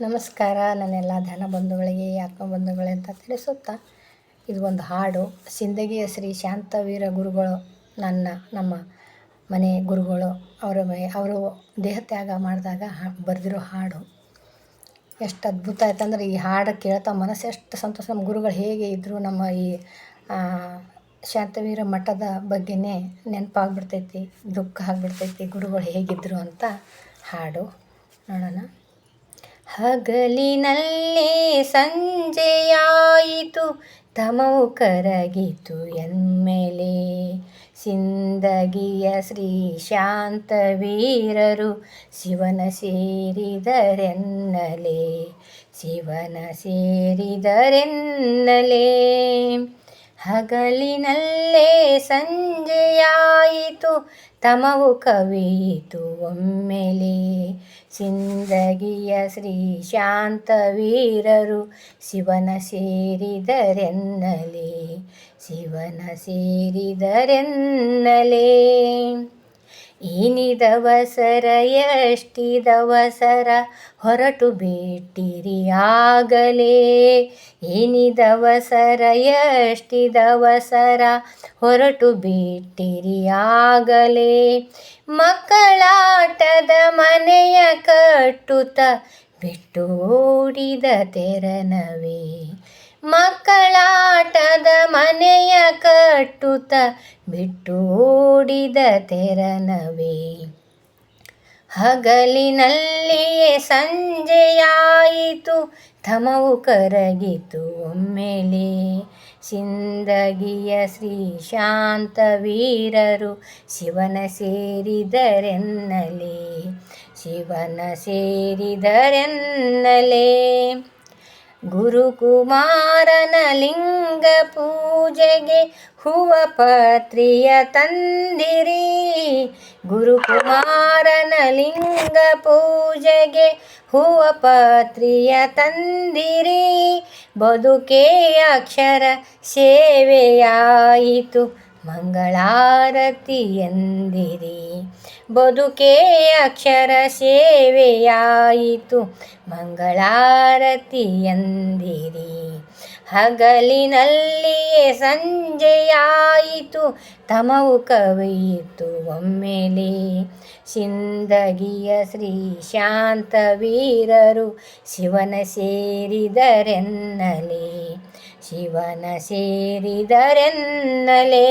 ನಮಸ್ಕಾರ. ನನ್ನೆಲ್ಲ ಧನ ಬಂಧುಗಳಿಗೆ, ಯಾಕ ಬಂಧುಗಳೇ ಅಂತ ತಿಳಿಸುತ್ತಾ, ಇದು ಒಂದು ಹಾಡು. ಸಿಂದಗಿಯ ಶ್ರೀ ಶಾಂತವೀರ ಗುರುಗಳು, ನನ್ನ, ನಮ್ಮ ಮನೆ ಗುರುಗಳು, ಅವರ ಅವರು ಅವರು ದೇಹತ್ಯಾಗ ಮಾಡಿದಾಗ ಬರೆದಿರೋ ಹಾಡು. ಎಷ್ಟು ಅದ್ಭುತ ಆಯ್ತಂದ್ರೆ ಈ ಹಾಡು ಕೇಳ್ತಾ ಮನಸ್ಸು ಎಷ್ಟು ಸಂತೋಷ. ನಮ್ಮ ಗುರುಗಳು ಹೇಗೆ ಇದ್ದರು ನಮ್ಮ ಈ ಶಾಂತವೀರ ಮಠದ ಬಗ್ಗೆನೇ ನೆನಪಾಗ್ಬಿಡ್ತೈತಿ, ದುಃಖ ಆಗ್ಬಿಡ್ತೈತಿ ಗುರುಗಳು ಹೇಗಿದ್ದರು ಅಂತ ಹಾಡು. ನೋಡೋಣ. ಹಗಲಿನಲ್ಲೇ ಸಂಜೆಯಾಯಿತು, ತಮವು ಕರಗಿತು ಎನ್ಮೇಲೆ. ಸಿಂದಗಿಯ ಶ್ರೀ ಶಾಂತ ವೀರರು ಶಿವನ ಸೇರಿದರೆನ್ನಲೆ. ಶಿವನ ಸೇರಿದರೆನ್ನಲೆ. ಹಗಲಿನಲ್ಲೇ ಸಂಜೆಯಾಯಿತು, ತಮವು ಕವಿಯಿತು ಒಮ್ಮೆಲೆ. ಸಿಂದಗಿಯ ಶ್ರೀ ಶಾಂತವೀರರು ಶಿವನ ಸೇರಿದರೆನ್ನಲೇ ಶಿವನ ಸೇರಿದರೆನ್ನಲೆ. ಏನಿದವಸರ ಎಷ್ಟಿದವಸರ ಹೊರಟು ಬಿಟ್ಟಿರಿ ಆಗಲೇ. ಏನಿದವಸರ ಎಷ್ಟಿದವಸರ ಹೊರಟು ಬಿಟ್ಟಿರಿ ಆಗಲೇ. ಮಕ್ಕಳಾಟದ ಮನೆಯ ಕಟ್ಟುತ್ತ ಬಿಟ್ಟು ಓಡಿದ ತೆರನವೇ. ಮಕ್ಕಳಾಟದ ಮನೆಯ ಕಟ್ಟುತ್ತ ಬಿಟ್ಟು ಓಡಿದ ತೆರನವೇ. ಹಗಲಿನಲ್ಲಿಯೇ ಸಂಜೆಯಾಯಿತು, ತಮವು ಕರಗಿತು ಒಮ್ಮೆಲೆ. ಸಿಂದಗಿಯ ಶ್ರೀ ಶಾಂತ ವೀರರು ಶಿವನ ಸೇರಿದರೆನ್ನಲೇ. ಶಿವನ ಸೇರಿದರೆನ್ನಲೆ. ಗುರುಕುಮಾರನ ಲಿಂಗ ಪೂಜೆಗೆ ಹೂವ ಪತ್ರಿಯ ತಂದಿರಿ. ಗುರುಕುಮಾರನ ಲಿಂಗ ಪೂಜೆಗೆ ಹೂವ ಪತ್ರಿಯ ತಂದಿರಿ. ಬದುಕೇ ಅಕ್ಷರ ಸೇವೆಯಾಯಿತು. ಮಂಗಳಾರತಿ ಎಂದಿರಿ. ಬದುಕೇ ಅಕ್ಷರ ಸೇವೆಯಾಯಿತು. ಮಂಗಳಾರತಿ ಎಂದಿರಿ. ಹಗಲಿನಲ್ಲಿಯೇ ಸಂಜೆಯಾಯಿತು. ತಮವು ಕವಿಯಿತು ಒಮ್ಮೆಲೆ. ಸಿಂದಗಿಯ ಶ್ರೀ ಶಾಂತವೀರರು ಶಿವನ ಸೇರಿದರೆನ್ನಲೆ. ಶಿವನ ಸೇರಿದರೆನ್ನಲೆ.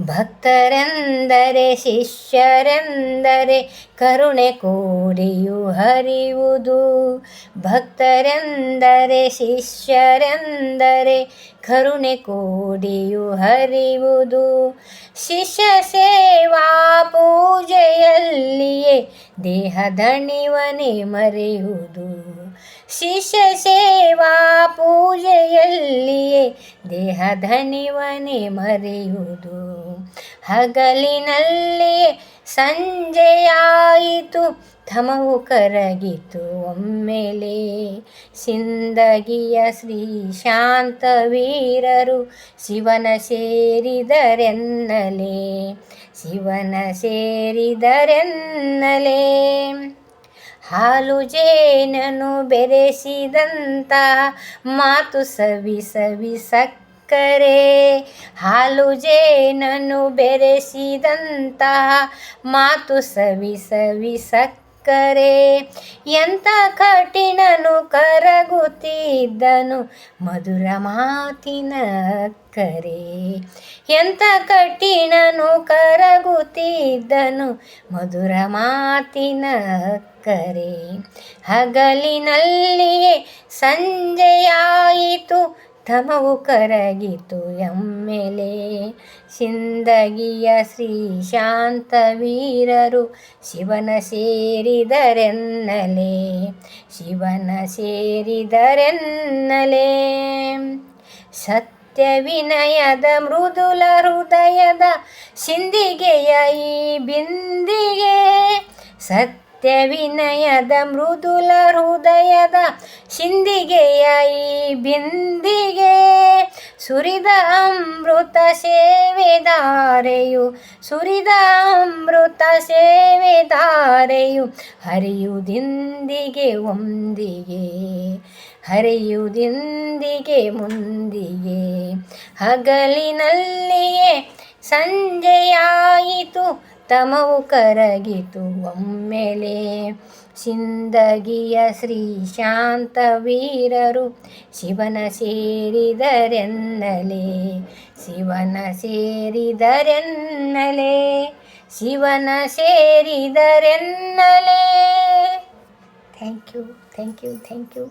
ಭಕ್ತರೆಂದರೆ, ಶಿಷ್ಯರೆಂದರೆ ಕರುಣೆ ಕೋರಿಯು ಹರಿಯುವುದು. ಭಕ್ತರೆಂದರೆ, ಶಿಷ್ಯರೆಂದರೆ ಕರುಣೆ ಕೋಡಿಯು ಹರಿಯುವುದು. ಶಿಷ್ಯ ಸೇವಾ ಪೂಜೆಯಲ್ಲಿಯೇ ದೇಹದಣಿವನೆ ಮರೆಯುವುದು. ಶಿಷ್ಯ ಸೇವಾ ಪೂಜೆಯಲ್ಲಿಯೇ ದೇಹದಣಿವನೆ ಮರೆಯುವುದು. ಹಗಲಿನಲ್ಲಿಯೇ ಸಂಜೆಯಾಯಿತು ತಮವು ಕರಗಿತು. ಒಮ್ಮೆಲೆ ಸಿಂದಗಿಯ ಶ್ರೀ ಶಾಂತವೀರರು ಶಿವನ ಸೇರಿದರೆನ್ನಲೇ, ಶಿವನ ಸೇರಿದರೆನ್ನಲೆ. ಹಾಲು ಜೇನನು ಬೆರೆಸಿದಂತ ಮಾತು ಸವಿ ಸವಿ ಸಕ್ಕರೆ. ಹಾಲು ಜೇನನು ಬೆರೆಸಿದಂತ ಮಾತು ಸವಿ ಸವಿ ಸಕ್ಕರೆ. ಎಂಥ ಕಠಿಣನು ಕರಗುತ್ತಿದ್ದನು ಮಧುರ ಮಾತಿನ ಕರೆ. ಎಂಥ ಕಠಿಣನು ಕರಗುತ್ತಿದ್ದನು ಮಧುರ ಮಾತಿನ ಕರೆ ಹಗಲಿನಲ್ಲಿಯೇ ಸಂಜೆಯಾಯಿತು, ತಮವು ಕರಗಿತು ಎಮ್ಮೆಲೆ. ಸಿಂದಗಿಯ ಶ್ರೀ ಶಾಂತ ವೀರರು ಶಿವನ ಸೇರಿದರೆನ್ನಲೆ ಶಿವನ ಸೇರಿದರೆನ್ನಲೆ. ಸತ್ಯ ವಿನಯದ ಮೃದುಲ ಹೃದಯದ ಸಿಂದಿಗೆಯ ಈ ಬಿಂದಿಗೆ. ಸತ್ಯ ವಿನಯದ ಮೃದುಲ ಹೃದಯದ ಸಿಂದಿಗೆಯ ಈ ಬಿಂದಿಗೆ. ಸುರಿದ ಅಮೃತ ಸೇವೆದಾರೆಯು ಸುರಿದ ಅಮೃತ ಸೇವೆದಾರೆಯು ಹರಿಯುದಿಂದಿಗೆ, ಒಂದಿಗೆ ಹರಿಯುದಿಂದಿಗೆ ಮುಂದಿಗೆ ಹಗಲಿನಲ್ಲಿಯೇ ಸಂಜೆಯಾಯಿತು, ತಮವು ಕರಗಿತು ಒಮ್ಮೆಲೆ. ಸಿಂದಗಿಯ ಶ್ರೀ ಶಾಂತ ವೀರರು ಶಿವನ ಸೇರಿದರೆನ್ನಲೆ ಶಿವನ ಸೇರಿದರೆನ್ನಲೆ ಶಿವನ ಸೇರಿದರೆನ್ನಲೆ. Thank you thank you thank you